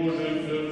Боже,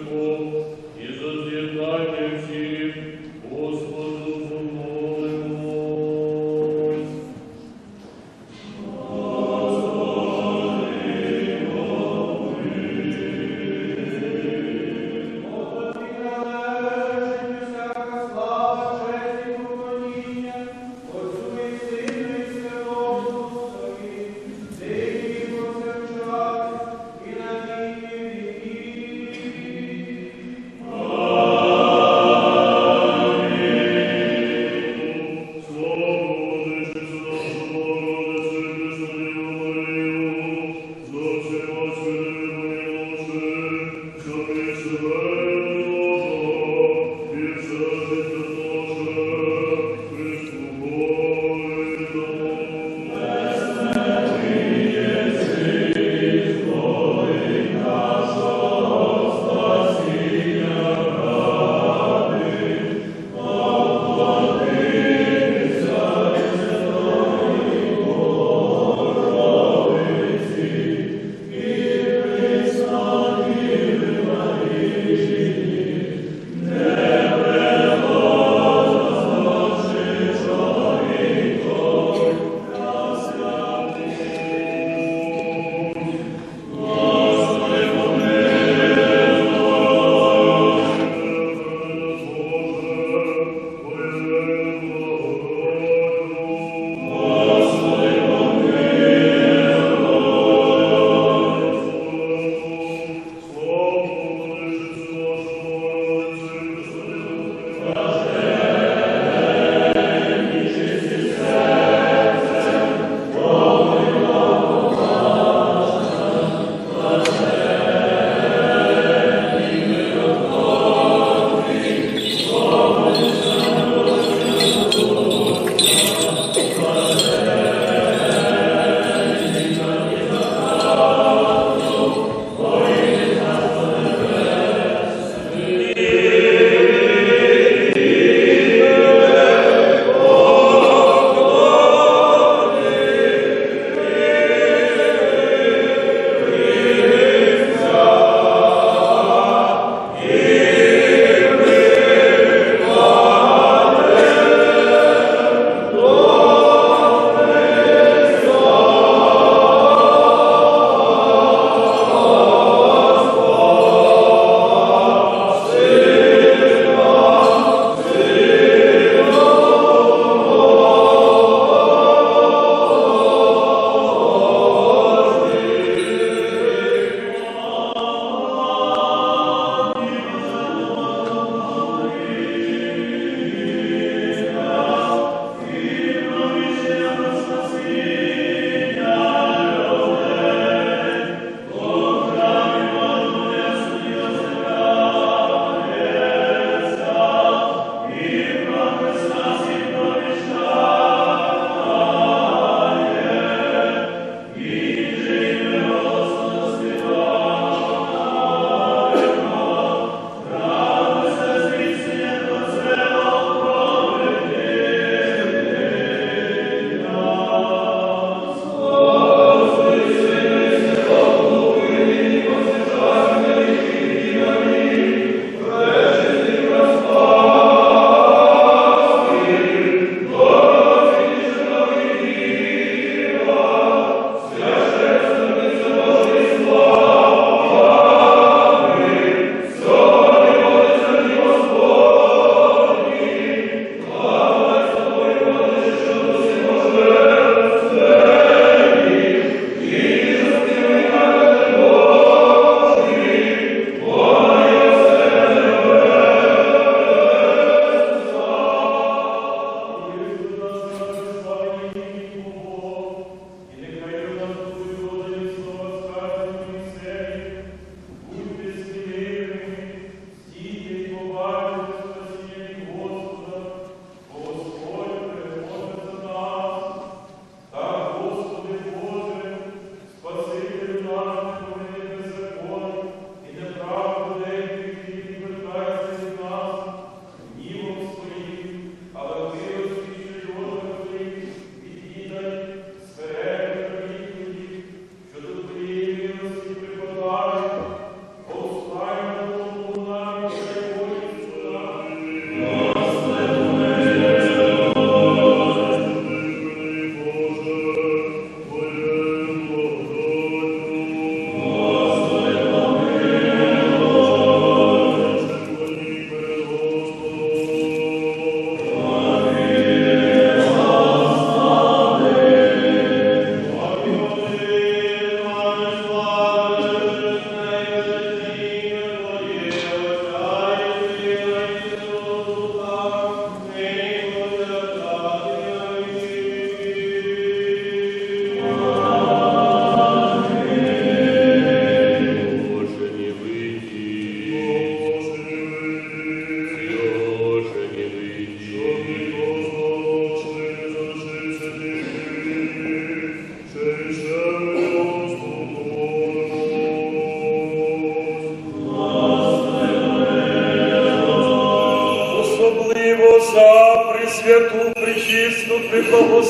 Пречисту,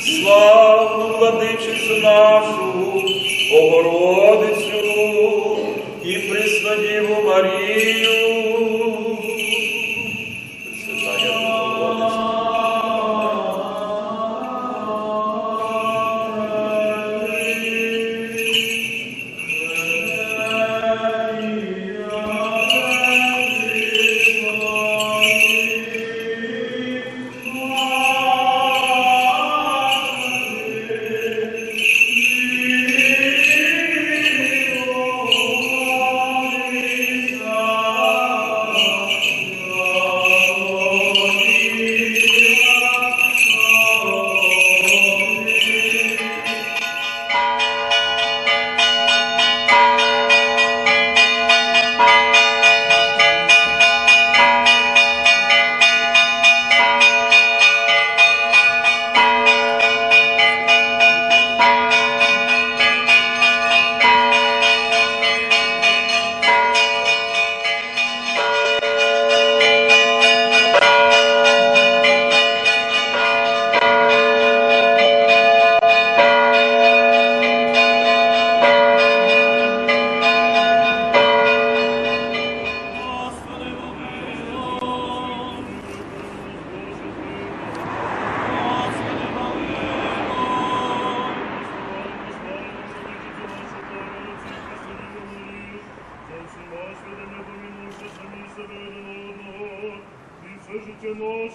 славну владичицю нашу, Богородицю і Преснодіву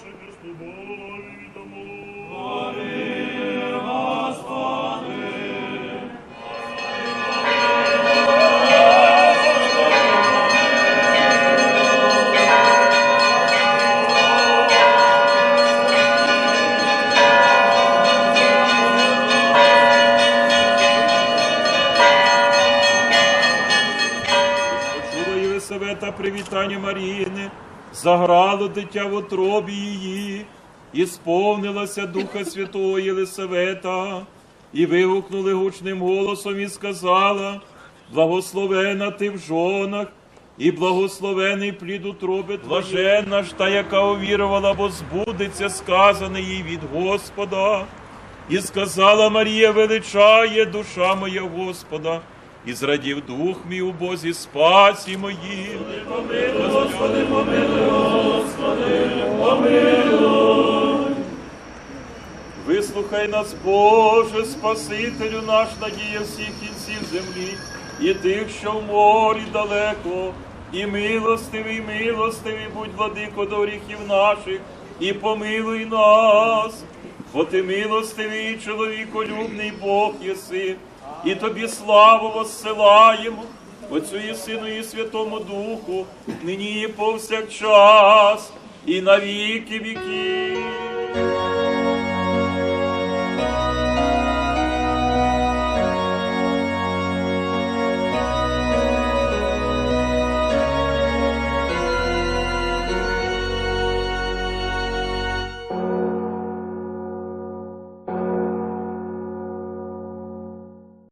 Відомо. Почула Єлисавета привітання Маріїни, заграло дитя в отробі її, і сповнилася Духа Святого Єлисавета, і вигукнули гучним голосом, і сказала: Благословена ти в жонах, і благословений плід утроби. Блаженна ж та, яка увірувала, бо збудеться сказане їй від Господа. І сказала Марія, величає душа моя Господа, і зрадів дух мій у Бозі спасі моїм. Господи, помилуй, Господи, помилуй. Вислухай нас, Боже, Спасителю наш, надія всіх кінців землі, і тих, що в морі далеко, і милостивий, милостивий, будь владико до гріхів наших, і помилуй нас, бо ти милостивий, чоловіколюбний Бог єси, і тобі славу воссилаємо, Отцю і Сину, і Святому Духу, нині і повсякчас, і на віки віків.